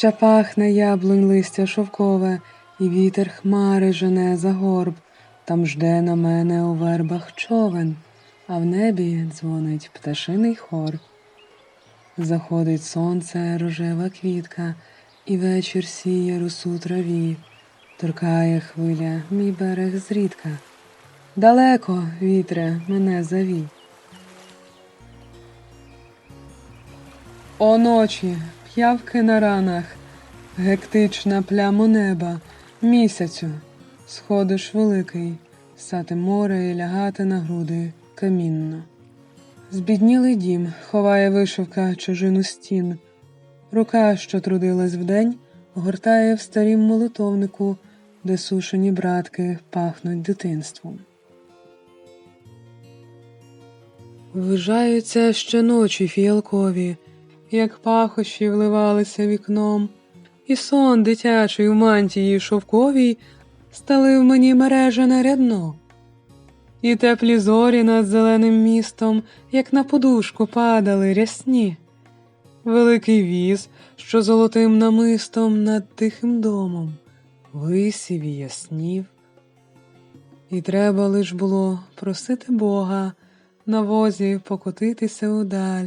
Ще пахне яблунь листя шовкове, і вітер хмари жене за горб. Там жде на мене у вербах човен, а в небі дзвонить пташиний хор. Заходить сонце, рожева квітка, і вечір сіє росу траві, торкає хвиля мій берег зрідка. Далеко, вітре, мене завій. О ночі, п'явки на ранах, гектична плямо неба, місяцю, сходиш великий, сати море і лягати на груди камінно. Збіднілий дім ховає вишивка чужину стін. Рука, що трудилась вдень, гортає в старім молитовнику, де сушені братки пахнуть дитинством. Ввижаються щоночі фіалкові, як пахощі вливалися вікном, і сон дитячий в мантії шовковій стелив мені мережане рядно. І теплі зорі над зеленим містом, як на подушку падали рясні. Великий віз, що золотим намистом над тихим домом, висів і яснів. І треба лиш було просити Бога на возі покотитися удаль,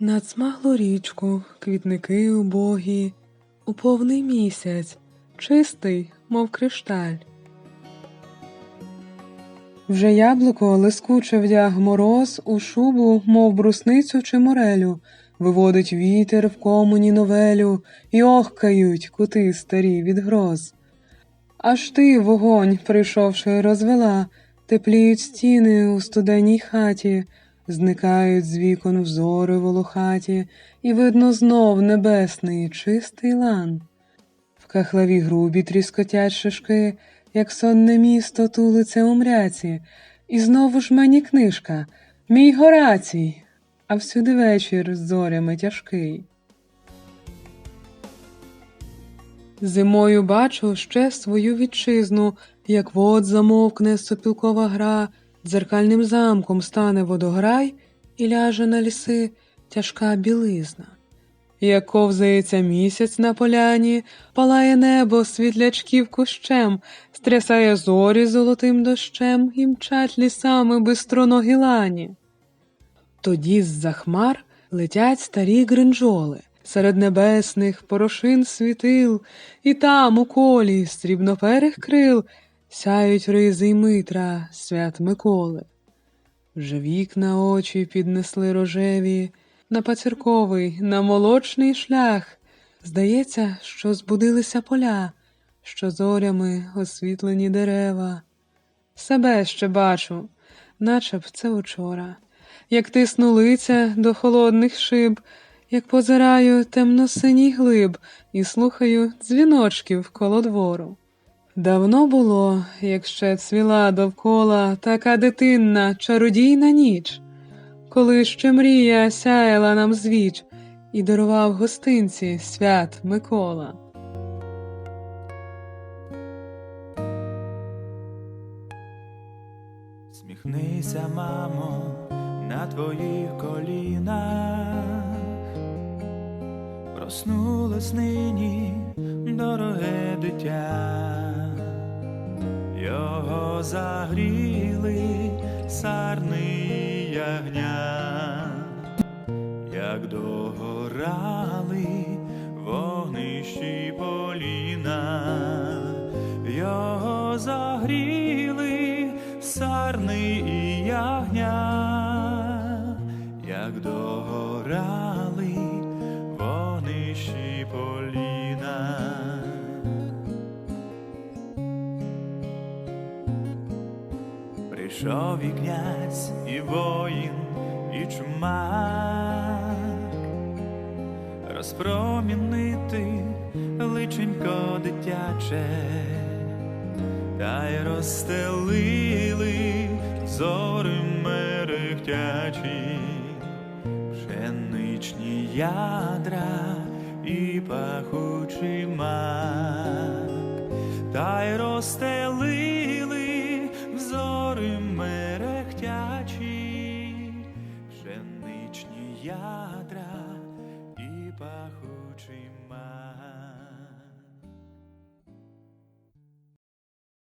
над смаглу річку, квітники убогі, у повний місяць, чистий, мов кришталь. Вже яблуко лискуче вдяг мороз у шубу, мов брусницю чи морелю, виводить вітер в комуні новелю, і охкають кути старі від гроз. Аж ти, вогонь, прийшовши, розвела, тепліють стіни у студенній хаті, зникають з вікон взори волохаті, і видно знов небесний чистий лан. В кахлаві грубі тріскотять шишки, як сонне місто тулиться у мряці, і знову ж мені книжка, мій Горацій, а всюди вечір з зорями тяжкий. Зимою бачу ще свою вітчизну, як вод замовкне сопілкова гра, дзеркальним замком стане водограй і ляже на ліси тяжка білизна. Як ковзається місяць на поляні, палає небо світлячків кущем, стрясає зорі золотим дощем і мчать лісами бистроногі лані. Тоді з-за хмар летять старі гринджоли, серед небесних порошин світил, і там у колі срібноперих крил сяють ризи й митра свят Миколи. Вже вікна очі піднесли рожеві, на пацірковий, на молочний шлях. Здається, що збудилися поля, що зорями освітлені дерева. Себе ще бачу, наче б це учора, як тисну лиця до холодних шиб, як позираю темно-синій глиб і слухаю дзвіночків коло двору. Давно було, як ще цвіла довкола така дитинна, чародійна ніч, коли ще мрія сяяла нам звіч і дарував гостинці свят Микола. Сміхнися, мамо, на твоїх колінах. Проснулось нині дороге дитя, його загріли сарни ягня, як догорали вогнищі поліна, Прийшов і князь, і воїн, і чумак, розпромінити личенько дитяче, та й розстелили зори мерехтячі, пшеничні ядра і пахучий мак, та й розстелили olhar atrás.